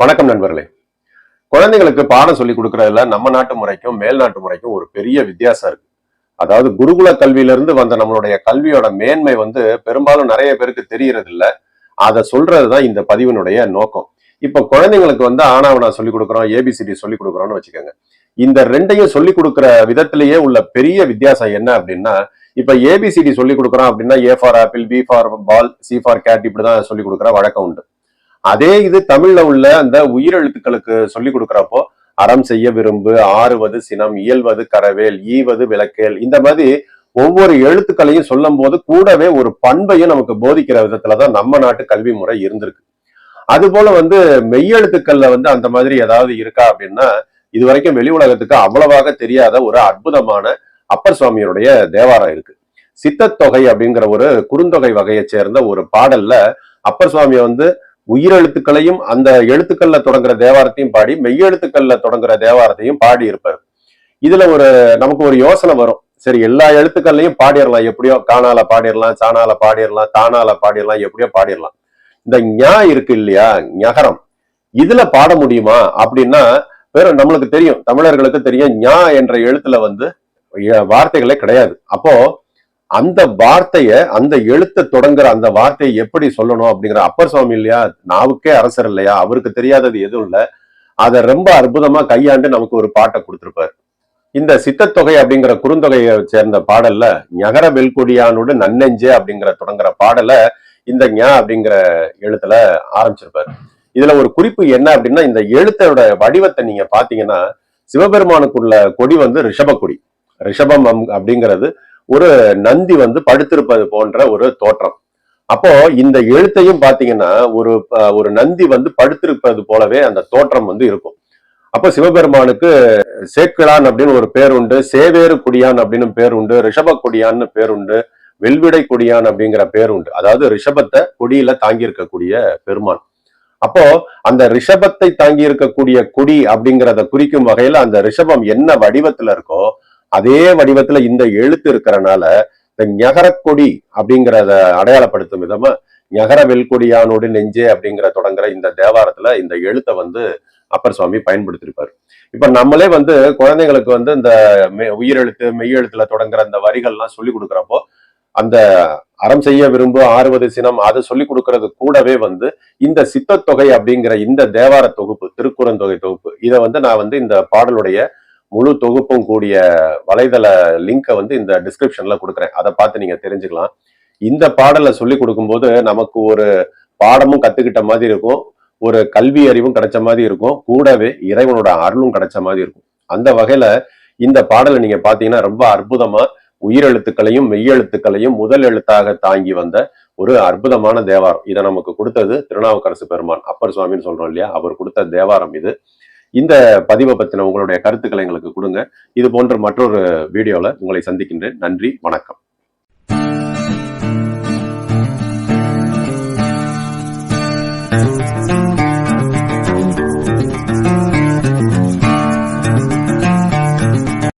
வணக்கம் நண்பர்களே. குழந்தைங்களுக்கு பாடம் சொல்லி கொடுக்கறதுல நம்ம நாட்டு முறைக்கும் மேல் நாட்டு முறைக்கும் ஒரு பெரிய வித்தியாசம் இருக்கு. அதாவது குருகுல கல்வியிலிருந்து வந்த நம்மளுடைய கல்வியோட மேன்மை வந்து பெரும்பாலும் நிறைய பேருக்கு தெரியறது இல்ல அதை சொல்றதுதான் இந்த பதிவினுடைய நோக்கம். இப்ப குழந்தைங்களுக்கு வந்து ஆனாவனா சொல்லி கொடுக்குறோம் ஏபிசிடி சொல்லி கொடுக்குறோம்னு வச்சுக்கோங்க. இந்த ரெண்டையும் சொல்லி கொடுக்குற விதத்திலேயே உள்ள பெரிய வித்தியாசம் என்ன அப்படின்னா இப்ப ஏபிசிடி சொல்லி கொடுக்குறோம் அப்படின்னா A for apple B for ball C for cat இப்படிதான் சொல்லி கொடுக்குற வழக்கம் உண்டு. அதே இது தமிழ்ல உள்ள அந்த உயிரெழுத்துக்களுக்கு சொல்லி கொடுக்குறப்போ அறம் செய்ய விரும்பு ஆறுவது சினம் இயல்வது கரவேல் ஈவது விளக்கேல் இந்த மாதிரி ஒவ்வொரு எழுத்துக்களையும் சொல்லும் போது கூடவே ஒரு பண்பையும் நமக்கு போதிக்கிற விதத்துலதான் நம்ம நாட்டு கல்வி முறை இருந்திருக்கு. அது போல வந்து மெய்யெழுத்துக்கள்ல வந்து அந்த மாதிரி ஏதாவது இருக்கா அப்படின்னா இது வரைக்கும் வெளி உலகத்துக்கு அவ்வளவாக தெரியாத ஒரு அற்புதமான அப்பர் சுவாமியுடைய தேவாரம் இருக்கு. சித்தத்தொகை அப்படிங்கிற ஒரு குறுந்தொகை வகையை சேர்ந்த ஒரு பாடல்ல அப்பர் சுவாமியை வந்து உயிரெழுத்துக்களையும் அந்த எழுத்துக்கள்ல தொடங்குற தேவாரத்தையும் பாடி மெய்யெழுத்துக்கள்ல தொடங்குற தேவாரத்தையும் பாடி இருப்பார். இதுல ஒரு நமக்கு ஒரு யோசனை வரும். சரி எல்லா எழுத்துக்கள்லையும் பாடிடலாம். எப்படியோ காணால பாடிடலாம் சாணால பாடிடலாம் தானால பாடிடலாம் எப்படியோ பாடிடலாம். இந்த ஞா இருக்கு இல்லையா? ஞகரம். இதுல பாட முடியுமா? அப்படின்னா வேற நம்மளுக்கு தெரியும் தமிழர்களுக்கு தெரியும் ஞா என்ற எழுத்துல வந்து வார்த்தைகளே கிடையாது. அப்போ அந்த வார்த்தைய அந்த எழுத்த தொடங்குற அந்த வார்த்தையை எப்படி சொல்லணும் அப்படிங்கிற அப்பர் சுவாமி இல்லையா? நாவுக்கே அரசர் இல்லையா? அவருக்கு தெரியாதது எதுவும் இல்ல. அதை ரொம்ப அற்புதமா கையாண்டு நமக்கு ஒரு பாட்டை கொடுத்திருப்பாரு. இந்த சித்தத்தொகை அப்படிங்கிற குறுந்தொகையை சேர்ந்த பாடல்ல ஞகர வெல்கொடியானோடு நன்னெஞ்சே அப்படிங்கிற தொடங்குற பாடல இந்த ஞா அப்படிங்கிற எழுத்துல ஆரம்பிச்சிருப்பாரு. இதுல ஒரு குறிப்பு என்ன அப்படின்னா இந்த எழுத்தோட வடிவத்தை நீங்க பாத்தீங்கன்னா சிவபெருமானுக்குள்ள கொடி வந்து ரிஷப கொடி. ரிஷபம் அப்படிங்கிறது ஒரு நந்தி வந்து படுத்திருப்பது போன்ற ஒரு தோற்றம். அப்போ இந்த எழுத்தையும் பாத்தீங்கன்னா ஒரு ஒரு நந்தி வந்து படுத்திருப்பது போலவே அந்த தோற்றம் வந்து இருக்கும். அப்போ சிவபெருமானுக்கு சேக்கிழான் அப்படின்னு ஒரு பேர் உண்டு சேவேறு குடியான் அப்படின்னு பேர் உண்டு ரிஷப குடியான்னு பேர் உண்டு வெல்விடை கொடியான் அப்படிங்கிற பேர் உண்டு. அதாவது ரிஷபத்தை கொடியில தாங்கி இருக்கக்கூடிய பெருமான். அப்போ அந்த ரிஷபத்தை தாங்கி இருக்கக்கூடிய கொடி அப்படிங்கிறத குறிக்கும் வகையில அந்த ரிஷபம் என்ன வடிவத்துல இருக்கோ அதே வடிவத்துல இந்த எழுத்து இருக்கிறனால இந்த ஞகரக்கொடி அப்படிங்கிறத அடையாளப்படுத்தும் விதமா ஞகர வெல்கொடியானோடு நெஞ்சே அப்படிங்கிற தொடங்குற இந்த தேவாரத்துல இந்த எழுத்தை வந்து அப்பர் சுவாமி பயன்படுத்திருப்பார். இப்ப நம்மளே வந்து குழந்தைங்களுக்கு வந்து இந்த உயிரெழுத்து மெய்யெழுத்துல தொடங்குற இந்த வரிகள்லாம் சொல்லி கொடுக்குறப்போ அந்த அறம் செய்ய விரும்பு ஆறுவது சினம் அதை சொல்லி கொடுக்கறது கூடவே வந்து இந்த சித்தத்தொகை அப்படிங்கிற இந்த தேவார தொகுப்பு திருக்குறந்தொகை தொகுப்பு இதை வந்து நான் வந்து இந்த பாடலுடைய முழு தொகுப்பும் கூடிய வலைதள லிங்கை வந்து இந்த டிஸ்கிரிப்ஷன்ல கொடுக்குறேன். அதை பார்த்து நீங்க தெரிஞ்சுக்கலாம். இந்த பாடலை சொல்லி கொடுக்கும்போது நமக்கு ஒரு பாடமும் கத்துக்கிட்ட மாதிரி இருக்கும். ஒரு கல்வி அறிவும் கிடைச்ச மாதிரி இருக்கும். கூடவே இறைவனோட அருளும் கிடைச்ச மாதிரி இருக்கும். அந்த வகையில இந்த பாடலை நீங்க பாத்தீங்கன்னா ரொம்ப அற்புதமா உயிரெழுத்துக்களையும் மெய்யெழுத்துக்களையும் முதல் எழுத்தாக தாங்கி வந்த ஒரு அற்புதமான தேவாரம். இதை நமக்கு கொடுத்தது திருநாவுக்கரசு பெருமான். அப்பர் சுவாமின்னு சொல்றோம் இல்லையா? அவர் கொடுத்த தேவாரம் இது. இந்த பதிவை பற்றின உங்களுடைய கருத்துக்களை எங்களுக்கு கொடுங்க. இது போன்ற மற்றொரு வீடியோவில் உங்களை சந்திக்கின்றேன். நன்றி வணக்கம்.